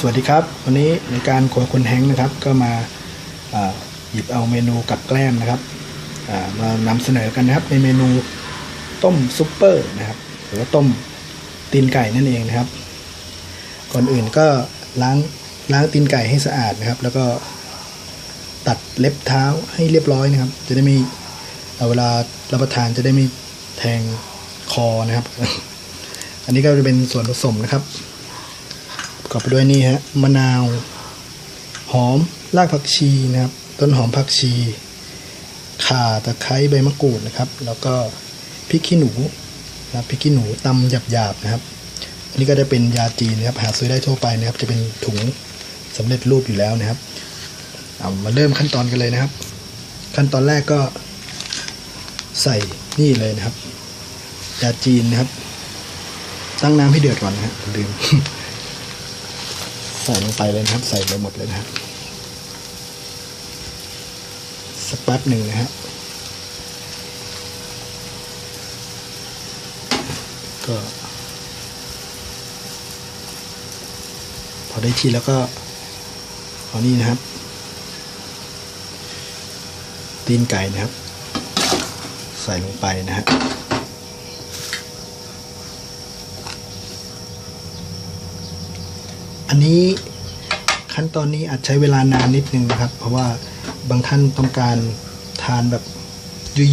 สวัสดีครับ วันนี้ในการครัวคนแฮงค์นะครับ ก็มาหยิบเอาเมนูกับแกล้มนะครับมานำเสนอกันนะครับในเมนูต้มซุปเปอร์นะครับ หรือว่าต้มตีนไก่นั่นเองนะครับ ก่อนอื่นก็ล้างล้างตีนไก่ให้สะอาดนะครับ แล้วก็ตัดเล็บเท้าให้เรียบร้อยนะครับ จะได้ไม่เวลารับประทานจะได้ไม่แทงคอนะครับ อันนี้ก็จะเป็นส่วนผสมนะครับ ประกอบไปด้วยนี่ฮะมะนาว หอมรากผักชีนะครับ ต้นหอมผักชีข่าตะไคร้ใบมะกรูดนะครับ แล้วก็พริกขี้หนูนะครับพริกขี้หนูตำหยาบๆนะครับ อันนี้ก็จะเป็นยาจีนนะครับ หาซื้อได้ทั่วไปนะครับ จะเป็นถุงสำเร็จรูปอยู่แล้วนะครับ เอามาเริ่มขั้นตอนกันเลยนะครับ ขั้นตอนแรกก็ใส่นี่เลยนะครับยาจีนนะครับ ตั้งน้ำให้เดือดก่อนนะครับลืม ส่ลงไปเลยนะครับ ใส่ไปหมดเลยนะครับสักแป๊บหนึ่งนะฮะก็ พอได้ที่แล้วก็เอานี่นะครับ ตีนไก่นะครับ ใส่ลงไปนะฮะ อันนี้ขั้นตอนนี้อาจใช้เวลานานนิดนึงนะครับ เพราะว่าบางท่านต้องการทานแบบ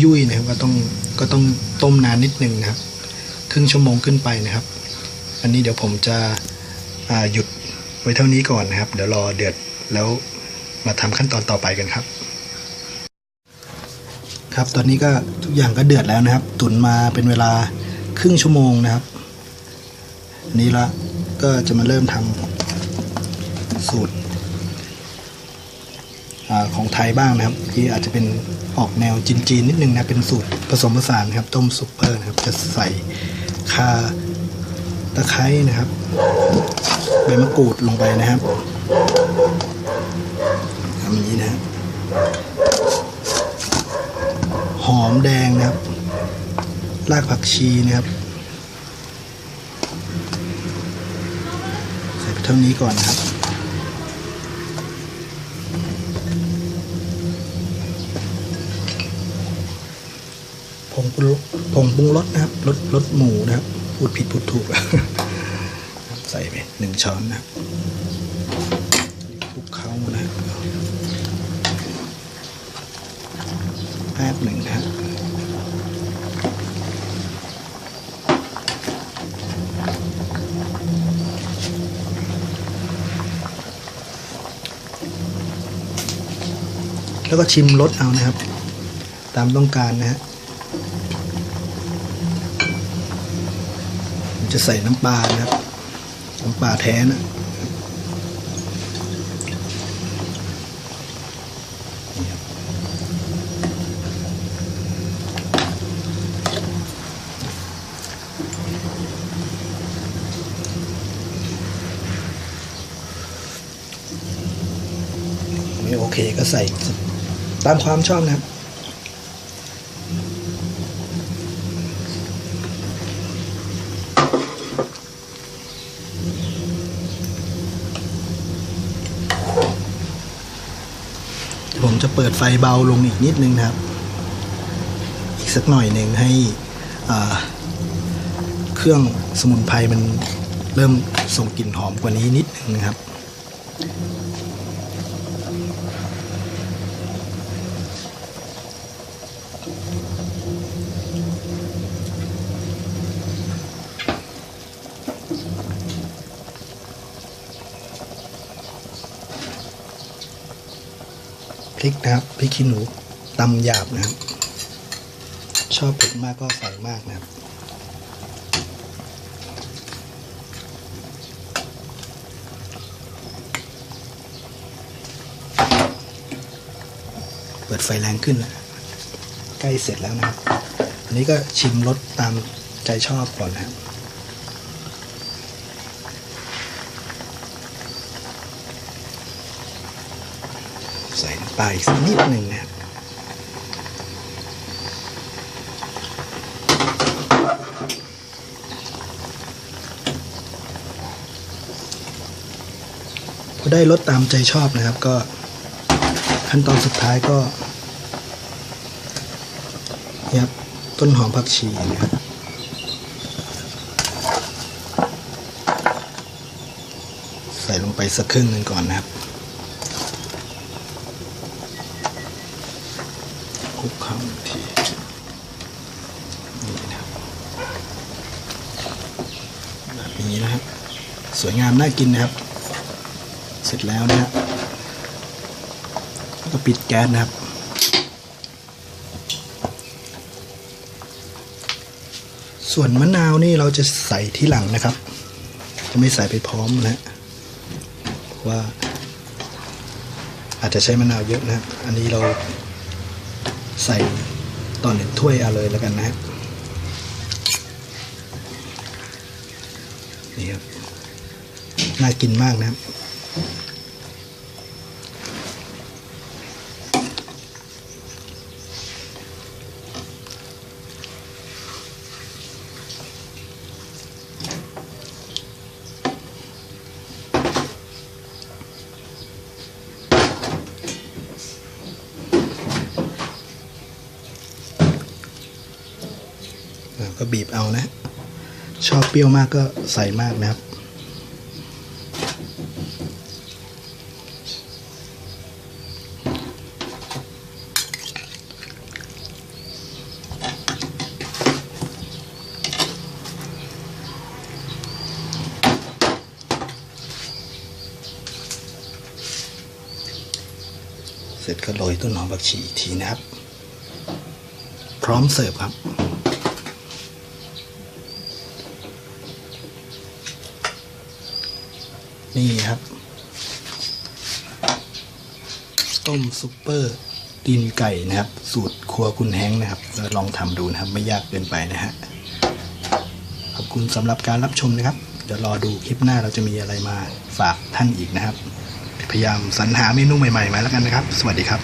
ยุ่ยๆนะครับก็ต้องก็ต้องต้มนานนิดนึงนะครับ ครึ่งชั่วโมงขึ้นไปนะครับ อันนี้เดี๋ยวผมจะหยุดไว้เท่านี้ก่อนนะครับ เดี๋ยวรอเดือดแล้วมาทำขั้นตอนต่อไปกันครับ ครับตอนนี้ก็ทุกอย่างก็เดือดแล้วนะครับ ตุ๋นมาเป็นเวลาครึ่งชั่วโมงนะครับนนี้ละก็จะมาเริ่มทำ สูตรอของไทยบ้างนะครับ ที่อาจจะเป็นออกแนวจีนๆนิดนึงนะเป็นสูตรผสมผสานนะครับ ต้มซุปเปอร์นะครับ จะใส่คาตะไคร้นะครับใบมะกรูดลงไปนะครับทำอย่างนี้นะหอมแดงนะครับ รากผักชีนะครับใส่เท่านี้ก่อนนะครับ งปรุงผงปรุงรสนะครับรสรสหมูนะครับพูดผิดพูดถูกใส่ไปหนึ่งช้อนนะครับคลุกเคล้านะครับแป๊บหนึ่งนะครับแล้วก็ชิมรสเอานะครับ ตามต้องการนะฮะผม จะใส่น้ำปลานะครับน้ำปลาแท้นะไม่โอเคก็ใส่ตามความชอบนะครับ ผมจะเปิดไฟเบาลงอีกนิดนึงนะครับ อีกสักหน่อยหนึ่งให้เครื่องสมุนไพรมันเริ่มส่งกลิ่นหอมกว่านี้นิดนึงนะครับ ริกนะครับพริกขี้หนูตำหยาบนะครับ ชอบเผ็ดมากก็ใส่มากนะครับเปิดไฟแรงขึ้นนะใกล้เสร็จแล้วนะครับ อันนี้ก็ชิมรสตามใจชอบก่อนนะครับ ใส่น้ำปลาอีกสักนิดหนึ่งนะครับพก็ได้รสตามใจชอบนะครับก็ขั้นตอนสุดท้ายก็ยครับต้นหอมผักชีนะครับใส่ลงไปสักครึ่งหนึ่งก่อนนะครับ ลุกเคล้าอีกทีนี่นะครับแบบนี้นะครับ สวยงามน่ากินนะครับ เสร็จแล้วนะครับก็ปิดแก๊สนะครับส่วนมะนาวนี่เราจะใส่ที่หลังนะครับ จะไม่ใส่ไปพร้อมนะว่า อาจจะใช้มะนาวเยอะนะ อันนี้เรา ใส่ตอนหนึ่งถ้วยเอาเลยแล้วกันนะฮะนี่ครับ น่ากินมากนะครับ ก็บีบเอานะ ชอบเปรี้ยวมากก็ใส่มากนะครับ เสร็จก็โรยต้นหอมผักชีอีกทีนะครับ พร้อมเสิร์ฟครับ นี่ครับ ต้มซุปเปอร์ตีนไก่นะครับ สูตรครัวคุณแฮงนะครับลองทำดูนะครับ ไม่ยากเกินไปนะฮะขอบคุณสำหรับการรับชมนะครับ เดี๋ยวรอดูคลิปหน้าเราจะมีอะไรมาฝากท่านอีกนะครับ พยายามสรรหาเมนูใหม่ๆมาแล้วกันนะครับ สวัสดีครับ